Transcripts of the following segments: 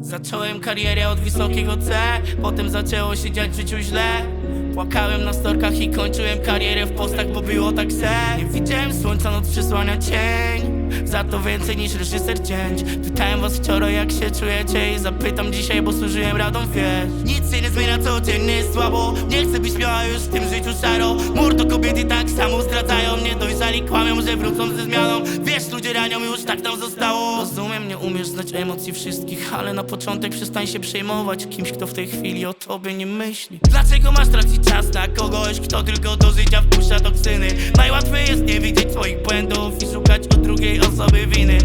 Zacząłem karierę od wysokiego C Potem zaczęło się dziać w życiu źle. Płakałem na storkach i kończyłem karierę w postach, bo było tak se. Nie widziałem słońca, noc przysłania cień Za to więcej niż reżyser cięć. Pytałem was wczoraj jak się czujecie I zapytam dzisiaj, bo służyłem radą wiesz. Nic się nie zmienia codziennie jest słabo. Nie chcę byś miała już w tym życiu szaro. Mur kobiety tak samo zdradzają mnie. Dojrzali kłamią, że wrócą ze zmianą. Wiesz, ludzie ranią już tak nam zostało. Rozumiem, nie umiesz znać emocji wszystkich Ale na początek przestań się przejmować. Kimś, kto w tej chwili o tobie nie myśli. Dlaczego masz tracić czas na kogoś, kto tylko do życia wpuszcza toksyny? Najłatwiej jest nie widzieć swoich błędów I szukać u drugiej osoby winy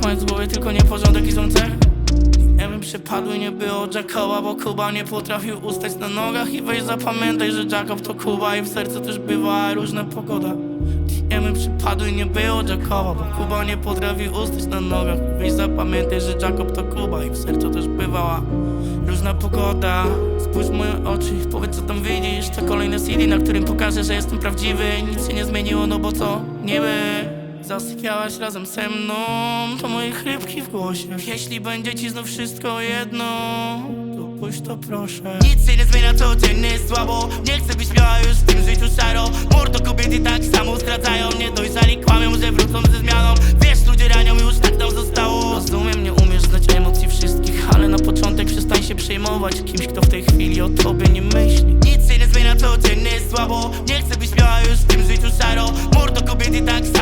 w głowie tylko nieporządek i złą cechę nie wiem, przypadły nie było Jackoba, bo Kuba nie potrafił ustać na nogach. I weź zapamiętaj, że Jacob to Kuba i w sercu też bywa różna pogoda. Nie przypadły nie było Jackoba, bo Kuba nie potrafił ustać na nogach. Weź zapamiętaj, że Jacob to Kuba i w sercu też bywała różna pogoda. Spójrz w moje oczy, powiedz co tam widzisz. To kolejne CD, na którym pokażę, że jestem prawdziwy. Nic się nie zmieniło, no bo co? Niby Zasypiałaś razem ze mną To moje chrypki w głosie. Jeśli będzie ci znów wszystko jedno To pójdź to proszę. Nic się nie zmienia codziennie jest słabo. Nie chcę byś miała już w tym życiu szaro. Mur to kobiety tak samo zdradzają mnie Dojrzali kłamią, że wrócą ze zmianą. Wiesz, ludzie ranią już tak nam zostało. Rozumiem, nie umiesz znać emocji wszystkich Ale na początek przestań się przejmować Kimś, kto w tej chwili o tobie nie myśli. Nic się nie zmienia codziennie jest słabo. Nie chcę byś miała już w tym życiu szaro. Mur to kobiety tak samo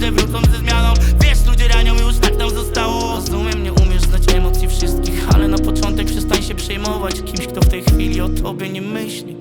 Że wrócą ze zmianą. Wiesz, ludzie ranią już tak nam zostało. Rozumiem, nie umiesz znać emocji wszystkich Ale na początek przestań się przejmować Kimś, kto w tej chwili o tobie nie myśli